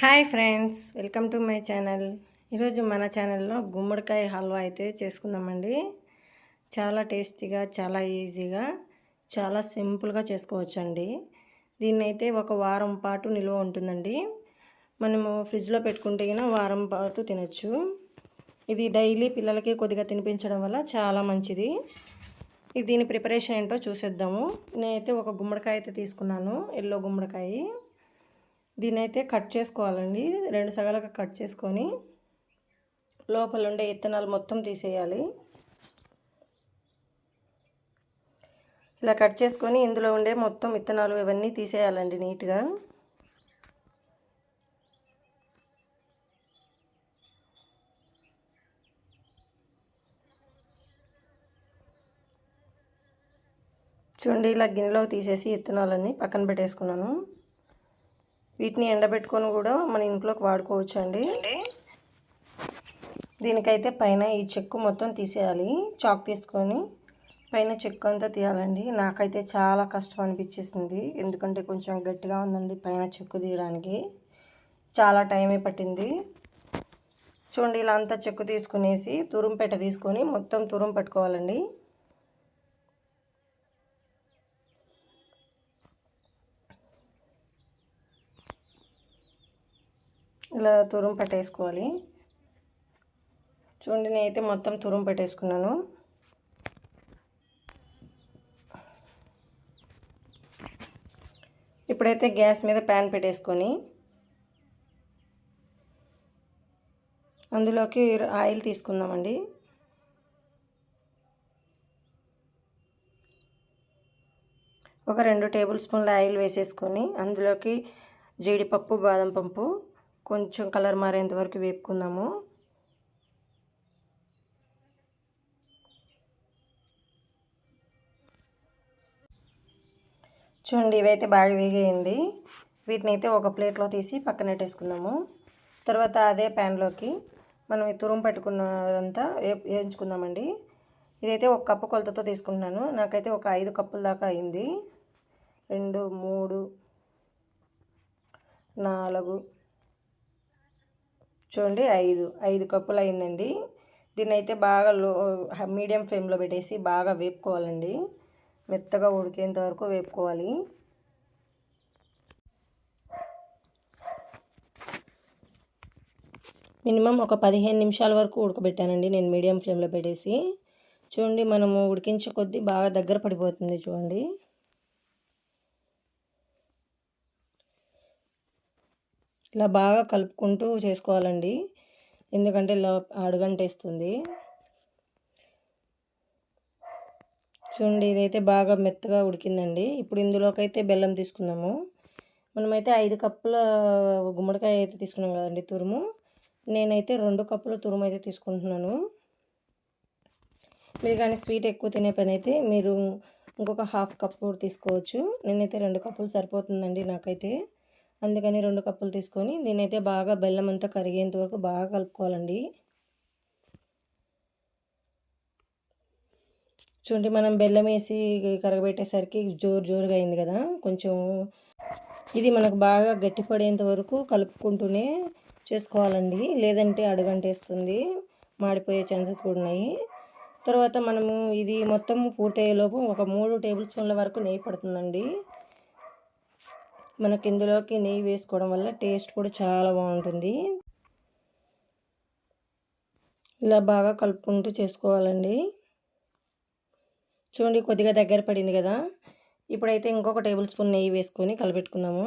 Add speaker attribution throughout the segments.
Speaker 1: Hi friends welcome to my channel. ఈరోజు మన ఛానల్లో గుమ్మడికాయ హల్వా అయితే చేసుకుందామండి. చాలా టేస్టీగా చాలా ఈజీగా చాలా సింపుల్గా చేసుకోవచ్చండి. దీన్ని అయితే ఒక వారం పాటు నిల్వ ఉంటుందండి. మనము ఫ్రిడ్జ్లో పెట్టుకుంటే కనుక వారం పాటు తినొచ్చు. ఇది డైలీ పిల్లలకి కొద్దిగా తినిపించడం వల్ల చాలా మంచిది. ఇది దీని ప్రిపరేషన్ ఏంటో చూసేద్దాము. నేనైతే ఒక గుమ్మడికాయ అయితే తీసుకున్నాను ఎల్లో గుమ్మడికాయ. దీని అయితే కట్ చేసుకోవాలండి. రెండు సగాలుగా కట్ చేసుకొని లోపల ఉండే ఇత్తనాలు మొత్తం తీసేయాలి. ఇలా కట్ చేసుకొని ఇందులో ఉండే మొత్తం విత్తనాలు ఇవన్నీ తీసేయాలండి నీట్గా. చూడండి ఇలా గిన్నెలో తీసేసి విత్తనాలన్నీ పక్కన పెట్టేసుకున్నాను. వీటిని ఎండబెట్టుకొని కూడా మన ఇంట్లోకి వాడుకోవచ్చు అండి. దీనికైతే పైన ఈ చెక్కు మొత్తం తీసేయాలి. చాక్ తీసుకొని పైన చెక్కు అంతా తీయాలండి. నాకైతే చాలా కష్టం అనిపించేసింది. ఎందుకంటే కొంచెం గట్టిగా ఉందండి పైన చెక్కు తీయడానికి. చాలా టైమే పట్టింది. చూడండి ఇలా అంతా చెక్కు తీసుకునేసి తురుంపెట్ట తీసుకొని మొత్తం తురుము పెట్టుకోవాలండి. ఇలా తురుము పట్టేసుకోవాలి. చూడండి నేనైతే మొత్తం తురుము పెట్టేసుకున్నాను. ఇప్పుడైతే గ్యాస్ మీద ప్యాన్ పెట్టేసుకొని అందులోకి ఆయిల్ తీసుకుందామండి. ఒక రెండు టేబుల్ స్పూన్ల ఆయిల్ వేసేసుకొని అందులోకి జీడిపప్పు బాదం పప్పు కొంచెం కలర్ మారేంత వరకు వేపుకుందాము. చూడండి ఇవైతే బాగా వేగేయండి వీటిని అయితే ఒక ప్లేట్లో తీసి పక్కన పెట్టేసుకుందాము. తర్వాత అదే ప్యాన్లోకి మనం ఈ తురుము పెట్టుకున్నదంతా వేయించుకుందామండి. ఇదైతే ఒక కప్పు కొలతతో తీసుకుంటున్నాను. నాకైతే ఒక ఐదు కప్పుల దాకా అయింది. రెండు మూడు నాలుగు చూడండి ఐదు ఐదు కప్పులు అయిందండి దీన్ని అయితే బాగా లో మీడియం ఫ్లేమ్లో పెట్టేసి బాగా వేపుకోవాలండి. మెత్తగా ఉడికేంత వరకు వేపుకోవాలి. మినిమం ఒక పదిహేను నిమిషాల వరకు ఉడకబెట్టానండి నేను మీడియం ఫ్లేమ్లో పెట్టేసి. చూడండి మనము ఉడికించే కొద్దీ బాగా దగ్గర పడిపోతుంది చూడండి. ఇలా బాగా కలుపుకుంటూ చేసుకోవాలండి. ఎందుకంటే ఇలా అడుగంటేస్తుంది. చూడండి ఇదైతే బాగా మెత్తగా ఉడికిందండి. ఇప్పుడు ఇందులోకైతే బెల్లం తీసుకుందాము. మనమైతే ఐదు కప్పుల గుమ్మడికాయ అయితే తీసుకున్నాం కదండి తురుము. నేనైతే రెండు కప్పుల తురుము అయితే తీసుకుంటున్నాను. మీరు కానీ స్వీట్ ఎక్కువ తినే పని అయితే మీరు ఇంకొక హాఫ్ కప్పు తీసుకోవచ్చు. నేనైతే రెండు కప్పులు సరిపోతుందండి నాకైతే. అందుకని రెండు కప్పులు తీసుకొని దీని అయితే బాగా బెల్లం అంతా కరిగేంత వరకు బాగా కలుపుకోవాలండి. చూడండి మనం బెల్లం వేసి కరగబెట్టేసరికి జోరు జోరుగా అయింది కదా కొంచెం ఇది మనకు బాగా గట్టిపడేంత వరకు కలుపుకుంటూనే చేసుకోవాలండి. లేదంటే అడుగంటేస్తుంది మాడిపోయే ఛాన్సెస్ కూడా ఉన్నాయి. తర్వాత మనము ఇది మొత్తం పూర్తయ్యేలోపు ఒక మూడు టేబుల్ స్పూన్ల వరకు నెయ్యి పడుతుందండి. మనకి ఇందులోకి నెయ్యి వేసుకోవడం వల్ల టేస్ట్ కూడా చాలా బాగుంటుంది. ఇలా బాగా కలుపుకుంటూ చేసుకోవాలండి. చూడండి కొద్దిగా దగ్గర పడింది కదా. ఇప్పుడైతే ఇంకొక టేబుల్ స్పూన్ నెయ్యి వేసుకొని కలిపెట్టుకుందాము.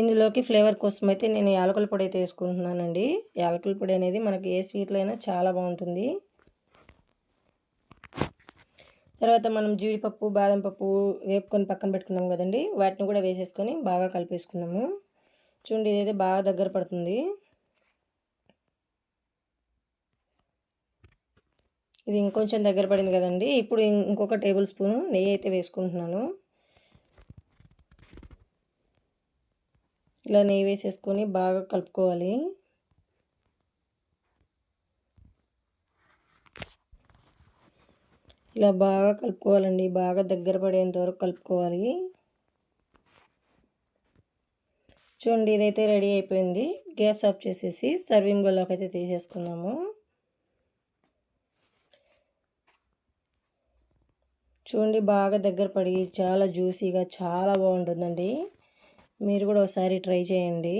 Speaker 1: ఇందులోకి ఫ్లేవర్ కోసం అయితే నేను యాలకుల పొడి అయితే వేసుకుంటున్నానండి. యాలకుల పొడి అనేది మనకి ఏ స్వీట్లో అయినా చాలా బాగుంటుంది. తర్వాత మనం జీడిపప్పు బాదం పప్పు వేపుకొని పక్కన పెట్టుకున్నాం కదండి. వాటిని కూడా వేసేసుకొని బాగా కలిపేసుకున్నాము చూడండి ఇదైతే బాగా దగ్గర పడుతుంది. ఇది ఇంకొంచెం దగ్గర పడింది కదండి. ఇప్పుడు ఇంకొక టేబుల్ స్పూన్ నెయ్యి అయితే వేసుకుంటున్నాను. ఇలా నెయ్యి వేసేసుకొని బాగా కలుపుకోవాలి. ఇలా బాగా కలుపుకోవాలండి. బాగా దగ్గర పడేంత వరకు కలుపుకోవాలి. చూడండి ఇదైతే రెడీ అయిపోయింది. గ్యాస్ ఆఫ్ చేసేసి సర్వింగ్ బౌల్లోకి అయితే తీసేసుకుందాము. చూడండి బాగా దగ్గర పడి చాలా జ్యూసీగా చాలా బాగుంటుందండి. మీరు కూడా ఒకసారి ట్రై చేయండి.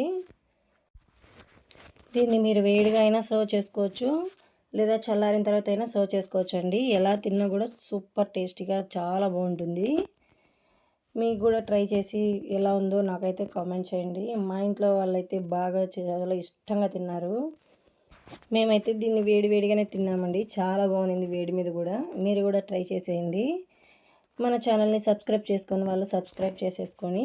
Speaker 1: దీన్ని మీరు వేడిగా అయినా సర్వ్ చేసుకోవచ్చు. లేదా చల్లారిన తర్వాత అయినా సర్వ్ చేసుకోవచ్చు అండి ఎలా తిన్నా కూడా సూపర్ టేస్టీగా చాలా బాగుంటుంది. మీకు కూడా ట్రై చేసి ఎలా ఉందో నాకైతే కామెంట్ చేయండి. మా ఇంట్లో వాళ్ళైతే బాగా చాలా ఇష్టంగా తిన్నారు. మేమైతే దీన్ని వేడి వేడిగానే తిన్నామండి. చాలా బాగుంది వేడి మీద కూడా. మీరు కూడా ట్రై చేసేయండి. మన ఛానల్ని సబ్స్క్రైబ్ చేసుకొని వాళ్ళు సబ్స్క్రైబ్ చేసేసుకొని